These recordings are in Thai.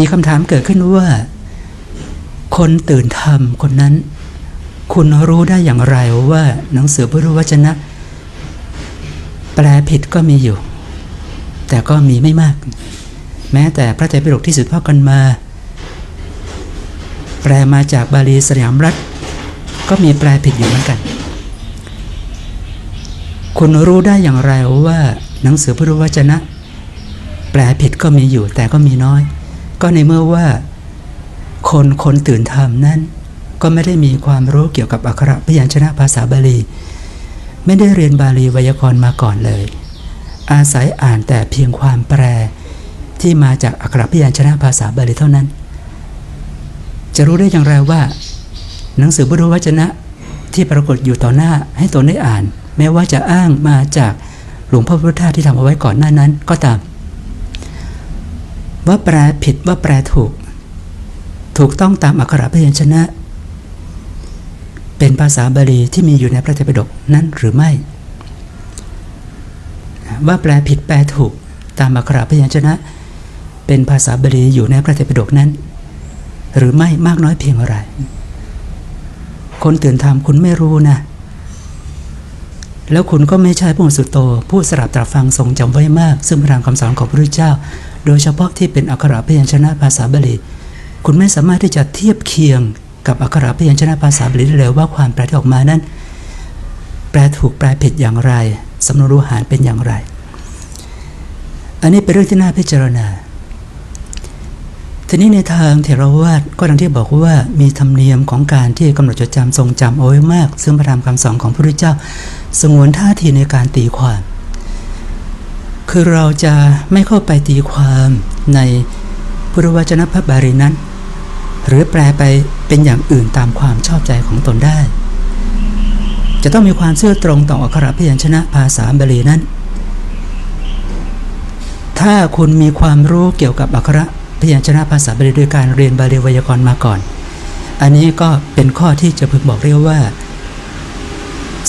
มีคำถามเกิดขึ้นว่า คนตื่นธรรมคนนั้น คุณรู้ได้อย่างไรว่าหนังสือพุทธวจนะ แปลผิดก็มีอยู่ แต่ก็มีไม่มาก แม้แต่พระไตรปิฎกที่สืบทอดกันมา แปลมาจากบาลีสยามรัฐ ก็มีแปลผิดอยู่เหมือนกัน คุณรู้ได้อย่างไรว่าหนังสือพุทธวจนะ แปลผิดก็มีอยู่แต่ก็มีน้อย ก็ในเมื่อว่า คนคนตื่นธรรมนั้น ก็ไม่ได้มีความรู้เกี่ยวกับอักขระพยัญชนะภาษาบาลี ไม่ได้เรียนบาลีไวยากรณ์มาก่อนเลย อาศัยอ่านแต่เพียงความแปลที่มาจากอักขระพยัญชนะภาษาบาลีเท่านั้น จะรู้ได้อย่างไรว่า หนังสือพุทธวจนะที่ปรากฏอยู่ต่อหน้าให้ตนได้อ่าน แม้ว่าจะอ้างมาจากหลวงพ่อพุทธทาสที่ทำเอาไว้ก่อนหน้านั้นก็ตาม ว่าแปลผิดว่าแปลถูก ถูกต้องตามอักขระพยัญชนะ เป็นภาษาบาลีที่มีอยู่ในพระไตรปิฎกนั้นหรือไม่ ว่าแปลผิดแปลถูกตามอักขระพยัญชนะ เป็นภาษาบาลีอยู่ในพระไตรปิฎกนั้น หรือไม่มากน้อยเพียงไร คนตื่นธรรมคุณไม่รู้นะ แล้วคุณก็ไม่ใช่ผู้สุดโต ผู้สลับตรับฟังทรงจำไว้มาก ซึ่งพระธรรมคำสอนของพระพุทธเจ้า โดยเฉพาะที่เป็นอักขระพยัญชนะภาษาบาลีคุณไม่สามารถที่จะเทียบเคียงกับอักขระพยัญชนะภาษาบาลีได้เลยว่าความแปลที่ออกมานั้น แปลถูกแปลผิดอย่างไรสำนวนรูหารเป็นอย่างไร อันนี้เป็นเรื่องที่น่าพิจารณา ทีนี้ในทางเถรวาทก็ดังที่บอกว่ามีธรรมเนียมของการที่กำหนดจดจำทรงจำเอาไว้มาก ซึ่งพระธรรมคำสอนของพระพุทธเจ้า สงวนท่าทีในการตีความ คือเราจะไม่เข้าไปตีความในพุทธวจนะพระบาลีนั้น หรือแปลไปเป็นอย่างอื่นตามความชอบใจของตนได้ จะต้องมีความเชื่อตรงต่ออักขระพยัญชนะภาษาบาลีนั้น ถ้าคุณมีความรู้เกี่ยวกับอักขระพยัญชนะภาษาบาลีโดยการเรียนบาลีไวยากรณ์มาก่อน อันนี้ก็เป็นข้อที่จะพึงบอกเรียกว่า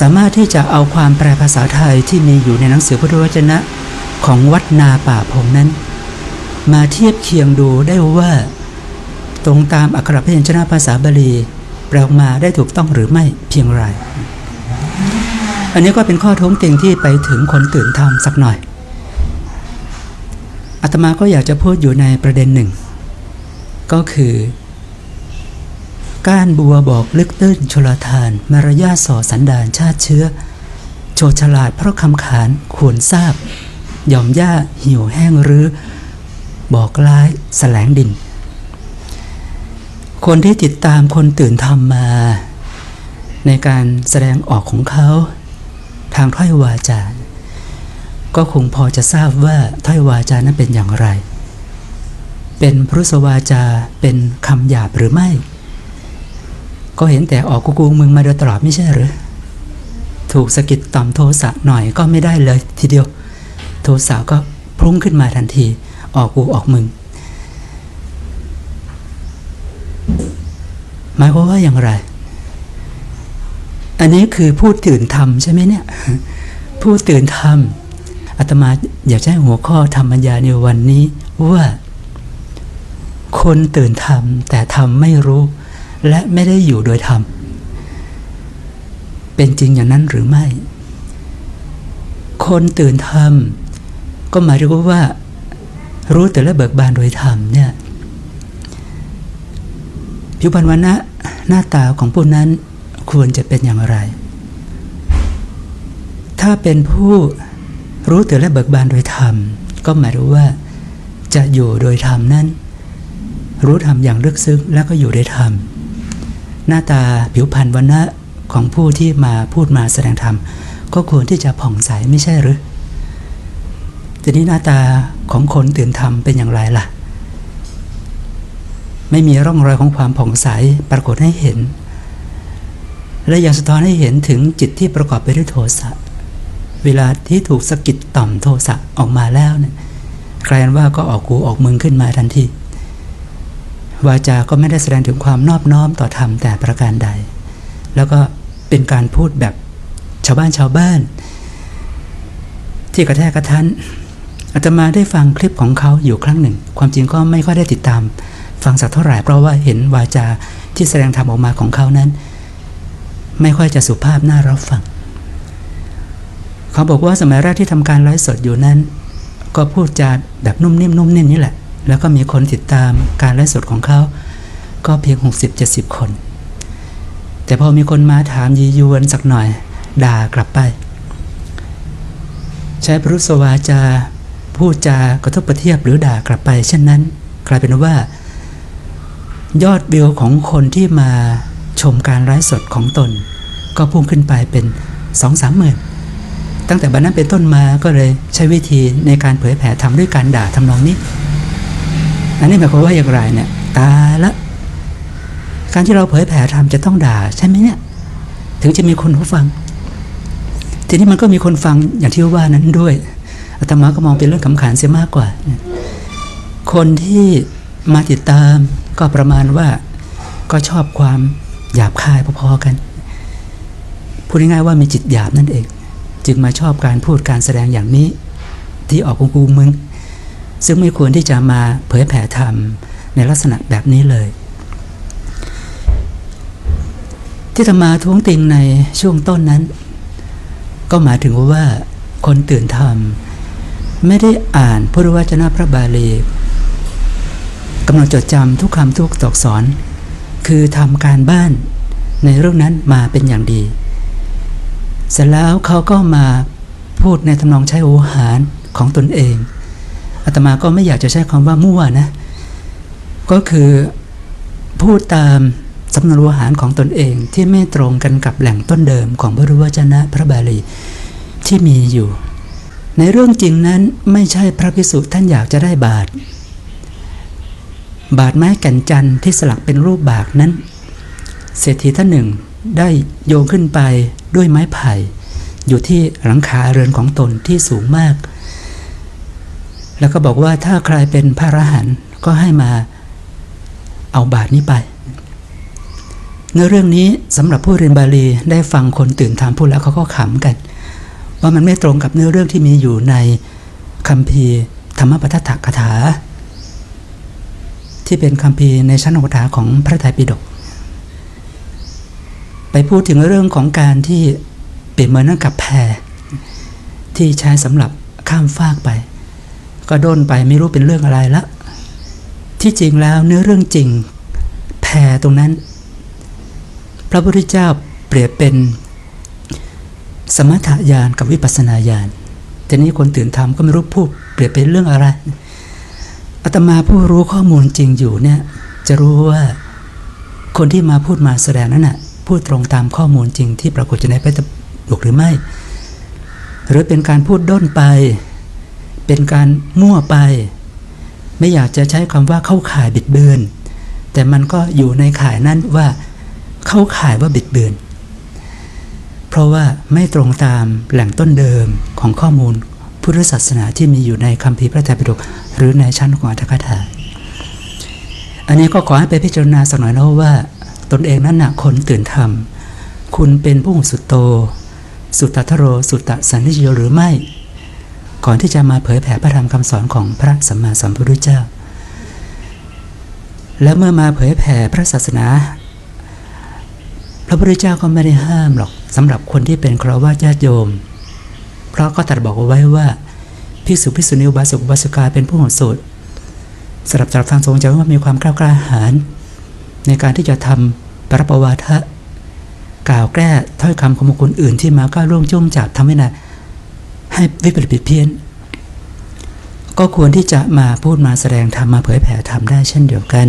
สามารถที่จะเอาความแปลภาษาไทยที่มีอยู่ในหนังสือพุทธวจนะ ของวัดนาป่าพงนั้น มาเทียบเคียงดูได้ว่า ตรงตามอักขรพยัญชนะภาษาบาลีแปลออกมาได้ถูกต้องหรือไม่เพียงไร อันนี้ก็เป็นข้อท้วงติงที่ไปถึงคนตื่นธรรมสักหน่อยอาตมาก็อยากจะพูดอยู่ในประเด็นหนึ่ง ก็คือ ก้านบัวบอกลึกตื้นชลทาน มารยาส่อสันดานชาติเชื้อโฉดฉลาดเพราะคำขานควรทราบ หย่อมหญ้าหิวแห้งหรือบอกร้ายแสลงดิน คนที่ติดตามคนตื่นทำมา ในการแสดงออกของเขา ทางถ้อยวาจา ก็คงพอจะทราบว่าถ้อยวาจานั้นเป็นอย่างไร เป็นพรุสวาจาเป็นคำหยาบหรือไม่ ก็เห็นแต่ออกกุกูมึงมาโดยตลอดไม่ใช่หรือ ถูกสะกิดต่อมโทสะหน่อยก็ไม่ได้เลยทีเดียว โทสะก็พุ่งขึ้นมาทันที ออกกูออกมึง หมายความว่าอย่างไร อันนี้คือผู้ตื่นธรรมใช่ไหมเนี่ย ผู้ตื่นธรรมอาตมาอยากให้หัวข้อธรรมญญาในวันนี้ว่า คนตื่นธรรม แต่ธรรมไม่รู้ และไม่ได้อยู่โดยธรรม เป็นจริงอย่างนั้นหรือไม่ คนตื่นธรรม ก็หมายถึงว่า รู้แต่ละเบิกบานโดยธรรมเนี่ยผิวพรรณวันนะหน้าตาของผู้นั้นควรจะเป็นอย่างไร ถ้าเป็นผู้รู้ตื่นและเบิกบานโดยธรรม ก็หมายถึงว่าจะอยู่โดยธรรมนั้น รู้ธรรมอย่างลึกซึ้งแล้วก็อยู่โดยธรรม หน้าตาผิวพรรณวันนะของผู้ที่มาพูดมาแสดงธรรม ก็ควรที่จะผ่องใสไม่ใช่หรือ ทีนี้หน้าตาของคนตื่นธรรมเป็นอย่างไรล่ะ ไม่มีร่องรอยของความผ่องใสปรากฏให้เห็น และยังสะท้อนให้เห็นถึงจิตที่ประกอบไปด้วยโทสะเวลาที่ถูกสะกิดต่อมโทสะออกมาแล้วเนี่ยใครว่าก็ออกกูออกมึงขึ้นมาทันทีวาจาก็ไม่ได้แสดงถึงความนอบน้อมต่อธรรมแต่ประการใด แล้วก็เป็นการพูดแบบชาวบ้านชาวบ้าน ที่กระแทกกระทัน อาตมาได้ฟังคลิปของเขาอยู่ครั้งหนึ่ง ความจริงก็ไม่ค่อยได้ติดตาม ฟังสักเท่าไหร่เพราะว่าเห็นวาจาที่แสดงธรรมออกมาของเขานั้น ไม่ค่อยจะสุภาพน่ารับฟัง เขาบอกว่าสมัยแรกที่ทำการไลฟ์สดอยู่นั้น ก็พูดจาแบบนุ่มนิ่มนุ่มนิ่มนี่แหละ แล้วก็มีคนติดตามการไลฟ์สดของเขา ก็เพียง 60-70 คน แต่พอมีคนมาถามยียวนสักหน่อย ด่ากลับไป ใช้พรุษวาจา พูดจากระทบประเทียบหรือด่ากลับไป เช่นนั้น กลายเป็นว่า ยอดวิวของคนที่มาชมการไลฟ์สดของตน ก็พุ่งขึ้นไปเป็น2องสามหมื่นตั้งแต่บัดนั้นเป็นต้นมาก็เลยใช้วิธีในการเผยแผ่ทำด้วยการด่าทำนองนี้ อันนี้หมายความว่าอย่างไรเนี่ยตายละ การที่เราเผยแผ่ทำจะต้องด่าใช่ไหมเนี่ย ถึงจะมีคนผู้ฟัง ทีนี้มันก็มีคนฟังอย่างที่ว่านั้นด้วย อาตมาก็มองเป็นเรื่องขำขันเสียมากกว่า คนที่มาติดตามก็ประมาณว่าก็ชอบความหยาบคายพอๆกัน พูดง่ายๆว่ามีจิตหยาบนั่นเอง จึงมาชอบการพูดการแสดงอย่างนี้ ที่ออกกูมึง ซึ่งไม่ควรที่จะมาเผยแผ่ธรรมในลักษณะแบบนี้เลย ที่ธรรมาท้วงติงในช่วงต้นนั้น ก็หมายถึงว่าคนตื่นธรรม ไม่ได้อ่านพุทธวจนะพระบาลีกำหนดจดจำทุกคำทุกตอักษรคือทำการบ้านในเรื่องนั้นมาเป็นอย่างดี เสร็จแล้วเขาก็มาพูดในทำนองใช้โอหารของตนเองอาตมาก็ไม่อยากจะใช้คำว่ามั่วนะ ก็คือพูดตามสำนวนโอหารของตนเองที่ไม่ตรงกันกับแหล่งต้นเดิมของพระรูวจนะพระบาลีที่มีอยู่ ในเรื่องจริงนั้นไม่ใช่พระพิสุท่านอยากจะได้บาท บาทไม้แก่นจันที่สลักเป็นรูปบากนั้น เศรษฐีท่านหนึ่งได้โยงขึ้นไปด้วยไม้ไผ่ อยู่ที่หลังคาเรือนของตนที่สูงมาก แล้วก็บอกว่าถ้าใครเป็นพระอรหันต์ก็ให้มาเอาบาทนี้ไปในเรื่องนี้สำหรับผู้เรียนบาลีได้ฟังคนตื่นถามพูดแล้วเขาก็ขำกัน ว่ามันไม่ตรงกับเนื้อเรื่องที่มีอยู่ในคัมภีร์ธรรมปทัตถกถา ที่เป็นคัมภีร์ในชั้นอกถาของพระไตรปิฎกไปพูดถึงเรื่องของการที่เปรียบเหมือนกับแพที่ใช้สำหรับข้ามฟากไป ก็โดนไปไม่รู้เป็นเรื่องอะไรละ ที่จริงแล้วเนื้อเรื่องจริงแพตรงนั้น พระพุทธเจ้าเปรียบเป็น สมถญาณกับวิปัสนาญาณทีนี้คนตื่นทำก็ไม่รู้พูดเปรียบเป็นเรื่องอะไรอาตมาผู้รู้ข้อมูลจริงอยู่เนี่ยจะรู้ว่าคนที่มาพูดมาแสดงนั้นน่ะพูดตรงตามข้อมูลจริงที่ปรากฏอยู่ในพระไตรปิฎกหรือไม่ หรือเป็นการพูดด้นไป เป็นการมั่วไป ไม่อยากจะใช้คำว่าเข้าข่ายบิดเบือน แต่มันก็อยู่ในข่ายนั้นว่าเข้าข่ายว่าบิดเบือน ราะว่าไม่ตรงตามแหล่งต้นเดิมของข้อมูลพุทธศาสนาที่มีอยู่ในคัมภีร์พระไตรปิฎกหรือในชั้นของอัตถกถาอันนี้ก็ขอให้ไปพิจารณาสักหน่อยนะว่า ตนเองนั้นนะคนตื่นธรรม คุณเป็นผู้สุดโต สุตตทโร สุตตสันนิโยหรือไม่ ก่อนที่จะมาเผยแผ่พระธรรมคำสอนของพระสัมมาสัมพุทธเจ้า แล้วเมื่อมาเผยแผ่พระศาสนา พระพุทธเจ้าก็ไม่ได้ห้ามหรอกสำหรับคนที่เป็นคราวาญาติโยม เพราะก็ตรัสบอกเอาไว้ว่าภิกษุภิกษุณีบาสกอุบาสิกาเป็นผู้หดสูตรสำหรับจากทางทรงจำว่ามีความกล้ากล้าหาญในการที่จะทำปรปวาทะกล่าวแก้ถ้อยคำของบุคคลอื่นที่มาก้าวล่วงจ้วงจับทำให้นะให้วิปริตผิดเพี้ยน ก็ควรที่จะมาพูดมาแสดงธรรมมาเผยแผ่ธรรมได้เช่นเดียวกัน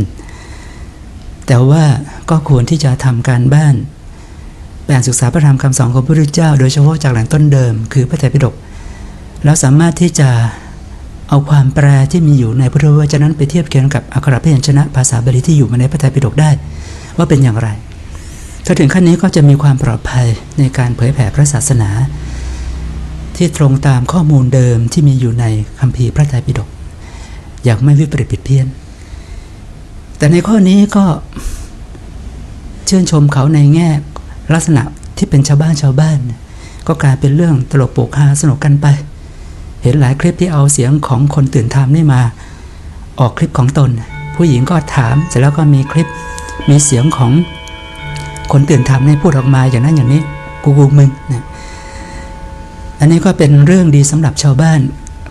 แต่ว่า ก็ควรที่จะทำการบ้านแบ่งศึกษาพระธรรมคำสอนของพระพุทธเจ้า โดยเฉพาะจากแหล่งต้นเดิม คือพระไตรปิฎกแล้วสามารถที่จะเอาความแปลที่มีอยู่ในพุทธวจนะนั้นไปเทียบเคียงกับอักขระพยัญชนะภาษาบาลีที่อยู่มาในพระไตรปิฎกได้ ว่าเป็นอย่างไรถ้าถึงขั้นนี้ก็จะมีความปลอดภัยในการเผยแผ่พระศาสนา ที่ตรงตามข้อมูลเดิมที่มีอยู่ในคัมภีร์พระไตรปิฎกอย่างไม่วิปริตผิดเพี้ยน แต่ในข้อนี้ก็ ชื่นชมเขาในแง่ลักษณะที่เป็นชาวบ้านชาวบ้าน ก็กลายเป็นเรื่องตลกโปกฮาสนุกกันไป เห็นหลายคลิปที่เอาเสียงของคนตื่นธรรมนี่มา ออกคลิปของตน ผู้หญิงก็ถามเสร็จแล้วก็มีคลิปมีเสียงของคนตื่นธรรมนี่พูดออกมาอย่างนั้นอย่างนี้กูกูมึงนะอันนี้ก็เป็นเรื่องดีสำหรับชาวบ้าน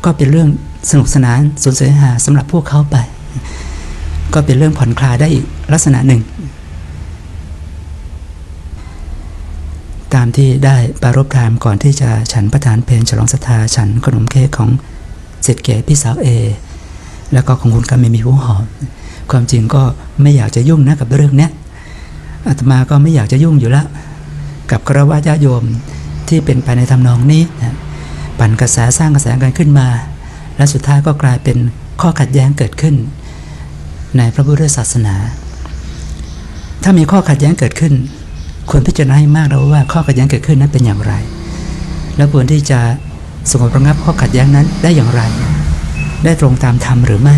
ก็เป็นเรื่องสนุกสนานสนเสหาสำหรับพวกเขาไป ก็เป็นเรื่องผ่อนคลายได้อีกลักษณะหนึ่ง ตามที่ได้ปรารบทามก่อนที่จะฉันประทานเพลฉลองศรัทธาฉันขนมเค้กของเสร็จเก๋พี่สาวเอ แล้วก็ของคุณกาไม่มีผู้หอม ความจริงก็ไม่อยากจะยุ่งนะกับเรื่องเนี้ยอาตมาก็ไม่อยากจะยุ่งอยู่แล้ว กับกระวาญาโยมที่เป็นไปในทำนองนี้นะปั่นกระแสสร้างกระแสกันขึ้นมา และสุดท้ายก็กลายเป็นข้อขัดแย้งเกิดขึ้น ในพระพุทธศาสนา ถ้ามีข้อขัดแย้งเกิดขึ้น ควรพิจารณาให้มากแล้วว่าข้อขัดแย้งเกิดขึ้นนั้นเป็นอย่างไร แล้วควรที่จะสงบระงับข้อขัดแย้งนั้นได้อย่างไร ได้ตรงตามธรรมหรือไม่